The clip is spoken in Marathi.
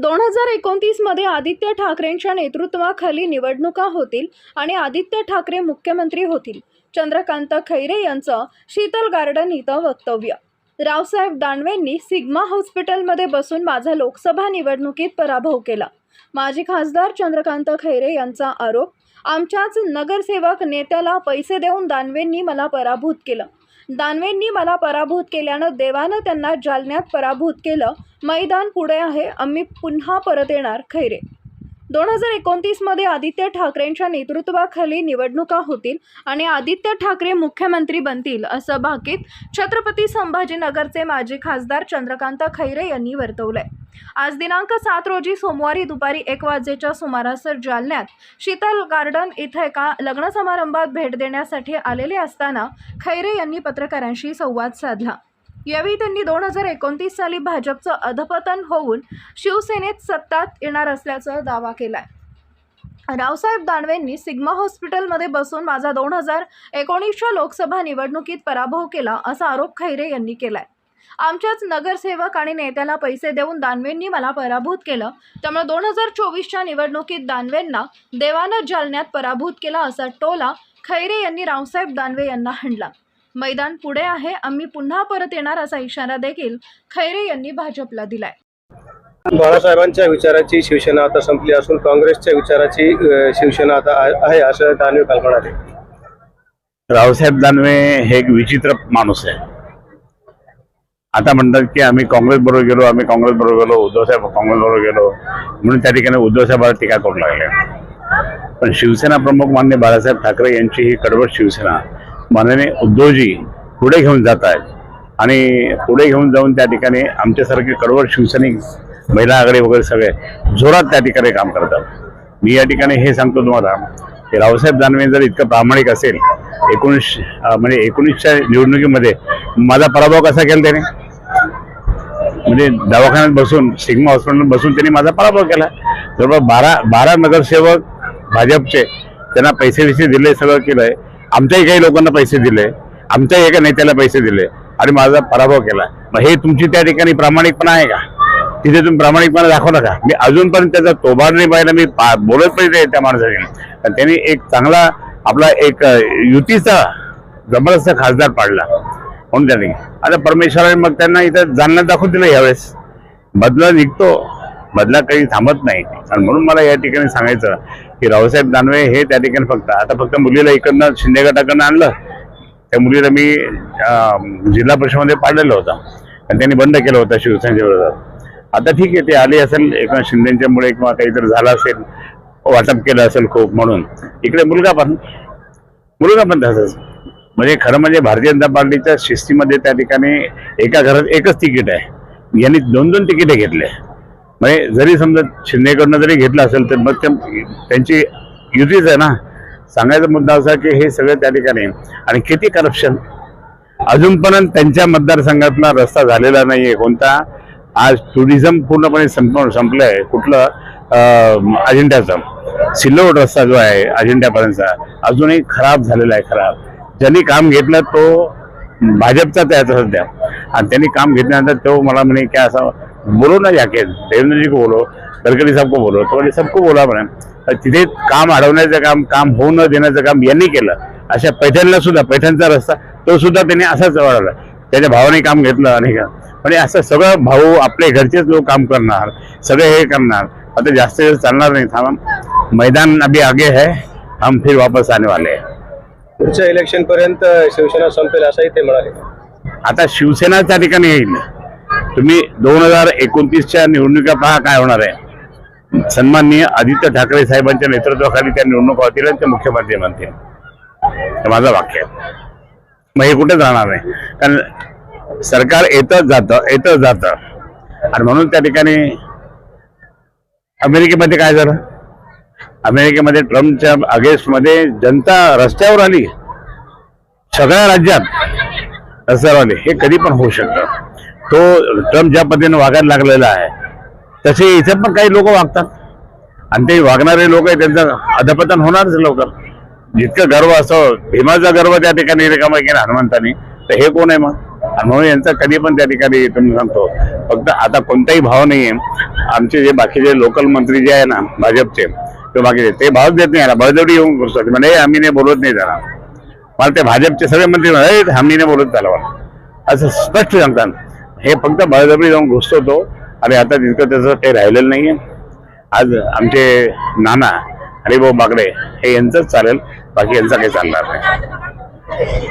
दोन हजार एकोणतीसमध्ये आदित्य ठाकरेंच्या नेतृत्वाखाली निवडणुका होतील आणि आदित्य ठाकरे मुख्यमंत्री होतील. चंद्रकांत खैरे यांचं शीतल गार्डन इथं वक्तव्य. रावसाहेब दानवेंनी सिग्मा हॉस्पिटलमध्ये बसून माझा लोकसभा निवडणुकीत पराभव केला. माजी खासदार चंद्रकांत खैरे यांचा आरोप आमच्याच नगरसेवक नेत्याला पैसे देऊन दानवेंनी मला पराभूत केलं. दानवेंनी मला पराभूत केल्यानं देवानं त्यांना जालन्यात पराभूत केलं. मैदान पुढे आहे. आम्ही पुन्हा परत येणार खैरे? दोन हजार एकोणतीसमध्ये आदित्य ठाकरेंच्या नेतृत्वाखाली निवडणुका होतील आणि आदित्य ठाकरे मुख्यमंत्री बनतील असं भाकीत छत्रपती संभाजीनगरचे माजी खासदार चंद्रकांत खैरे यांनी वर्तवलंय. आज दिनांक सात रोजी सोमवारी दुपारी एक वाजेच्या सुमारास जालन्यात शीतल गार्डन इथं एका लग्न समारंभात भेट देण्यासाठी आलेले असताना खैरे यांनी पत्रकारांशी संवाद साधला. यावेळी त्यांनी दोन हजार एकोणतीस साली भाजपचं अधपतन होऊन शिवसेनेत सत्तात येणार असल्याचा दावा केला आहे रावसाहेब दानवेंनी सिग्मा हॉस्पिटलमध्ये बसून माझा दोन हजार एकोणीसच्या लोकसभा निवडणुकीत पराभव केला असा आरोप खैरे यांनी केलाय. आमच्याच नगरसेवक आणि नेत्याला पैसे देऊन दानवेंनी मला पराभूत केलं त्यामुळे दोन हजार चोवीसच्या निवडणुकीत दानवेंना देवानं जालन्यात पराभूत केला असा टोला खैरे यांनी रावसाहेब दानवे यांना हाणला. मैदान पुढे आहे. आम्ही पुन्हा परत येणार असा इशारा देखील खैरे यांनी भाजपला दिलाय. बाळासाहेबांच्या विचाराची शिवसेना आता संपली असून काँग्रेसच्या विचाराची शिवसेना आता आहे- असं दानवे काल म्हणाले. रावसाहेब दानवे हे एक विचित्र माणूस आहे. आता म्हणतात की आम्ही काँग्रेस बरोबर गेलो आम्ही काँग्रेस बरोबर गेलो उद्धव साहेब काँग्रेस बरोबर गेलो म्हणून त्या ठिकाणी उद्धव साहेबांवर टीका करू लागले. पण शिवसेना प्रमुख मान्य बाळासाहेब ठाकरे यांची ही कडवट शिवसेना माननीय उद्धवजी पुढे घेऊन जात आहेत. आणि पुढे घेऊन जाऊन त्या ठिकाणी आमच्यासारखे कडवड शिवसैनिक महिला आघाडी वगैरे सगळे जोरात त्या ठिकाणी काम करतात. मी या ठिकाणी हे सांगतो तुम्हाला की रावसाहेब दानवे जर इतकं प्रामाणिक असेल एकोणीस म्हणजे एकोणीसच्या निवडणुकीमध्ये माझा पराभव कसा केला त्याने? म्हणजे दवाखान्यात बसून सिग्मा हॉस्पिटल बसून त्यांनी माझा पराभव केला. जवळपास बारा बारा नगरसेवक भाजपचे त्यांना पैसे विसे दिले सगळं केलंय. आमच्याही काही लोकांना पैसे दिले आमच्याही एका नेत्याला पैसे दिले आणि माझा पराभव केला. मग हे तुमची त्या ठिकाणी प्रामाणिकपणा आहे का? तिथे तुम्ही प्रामाणिकपणा दाखवला का मी अजूनपर्यंत त्याचा तोबार नाही पाहिला मी पा- बोलत पण नाही त्या माणसाने. पण त्यांनी एक चांगला आपला एक युतीचा जबरदस्त खासदार पाडला. म्हणून त्यांनी. आता परमेश्वराने मग त्यांना इथं जाणण्यात दाखवून दिलं यावेळेस. बदला निघतो. मधला काही थांबत नाही. आणि म्हणून मला या ठिकाणी सांगायचं की रावसाहेब दानवे हे त्या ठिकाणी फक्त आता फक्त मुलीला इकडनं शिंदे गटाकडनं आणलं. त्या मुलीला मी जिल्हा परिषदमध्ये पाडलेलं होतं. आणि त्यांनी बंद केलं होतं शिवसेनेच्या विरोधात. आता ठीक आहे ते आले असेल एका शिंदेच्यामुळे किंवा काहीतरी झालं असेल वाटप केलं असेल खूप म्हणून. इकडे मुलगा पण मुलगा पण तसंच. म्हणजे खरं म्हणजे भारतीय जनता पार्टीच्या शिस्तीमध्ये त्या ठिकाणी एका घरात एकच तिकीट आहे. यांनी दोन दोन तिकीटे घेतले. म्हणजे जरी समजा शिंदेकडनं जरी घेतलं असेल तर मग ते- त्यांची युतीच आहे ना. सांगायचा मुद्दा असा की हे सगळं त्या ठिकाणी आणि किती करप्शन अजूनपर्यंत त्यांच्या मतदारसंघातला रस्ता झालेला नाहीये कोणता. आज टुरिझम पूर्णपणे संप संपलंय. कुठलं? अजिंठ्याचं. सिल्लोड रस्ता जो आहे अजिंठ्यापर्यंतचा अजूनही खराब झालेला आहे खराब. ज्यांनी काम घेतलं तो भाजपचा त्याचा सध्या. आणि त्यांनी काम घेतल्यानंतर तो मला म्हणे काय असं बोलो ना जाके देवेंद्र जी को बोलो गडकरी साहेब को बोलो तो सबको बोला म्हणे. तिथे काम अडवण्याचं काम काम होऊ न देण्याचं काम यांनी केलं. अशा पैठणला सुद्धा पैठणचा रस्ता तो सुद्धा त्यांनी असाच वाढवला. त्याच्या भावाने काम घेतलं आणि का. म्हणजे असं सगळं भाऊ आपले घरचेच लोक काम करणार सगळे हे करणार. आता जास्त दिवस चालणार नाही. थांबा. मैदान अभी आगे है. हम फिर वापस आने वाले पुढच्या इलेक्शन पर्यंत शिवसेना संपेल असंही ते म्हणाले. आता शिवसेना त्या ठिकाणी येईल. तुम्ही दोन हजार एकोणतीसच्या निवडणुका पहा काय होणार आहे. सन्माननीय आदित्य ठाकरे साहेबांच्या नेतृत्वाखाली त्या निवडणुका होतील आणि ते मुख्यमंत्री बनतील. माझं वाक्य आहे. मग हे कुठे जाणार नाही कारण सरकार येतच जातं येतच जातं. आणि म्हणून त्या ठिकाणी अमेरिकेमध्ये काय झालं? अमेरिकेमध्ये ट्रम्पच्या अगेन्स्टमध्ये जनता रस्त्यावर आली. सगळ्या राज्यात रस्त्यावर आली. हे कधी पण होऊ शकतं. तो ट्रम्प ज्या पद्धतीने वागायला लागलेला आहे तसे इथे पण काही लोक वागतात. आणि ते वागणारे लोक आहे त्यांचं अधपतन होणारच लवकर. जितकं गर्व असो भीमाचा गर्व त्या ठिकाणी रिकामा केला हनुमंतानी तर हे कोण आहे मग? आणि म्हणून यांचा कधी पण त्या ठिकाणी तुम्ही सांगतो फक्त आता कोणताही भाव नाहीये आमचे जे बाकीचे लोकल मंत्री जे आहे ना भाजपचे ते बाकीचे ते भावच देत नाही याला बळजबरी येऊन घुसतात म्हणजे आम्ही नाही बोलत नाही त्याला. मला ते भाजपचे सगळे मंत्री हमीने आम्ही नाही बोलत त्याला. असं स्पष्ट सांगतात. हे फक्त बळजबरी जाऊन घुसतो तो. आणि आता तितकं त्याचं काही राहिलेलं नाहीये. आज आमचे नाना हरिभाऊ बागडे हे यांचंच चालेल. बाकी यांचा काही चालणार नाही.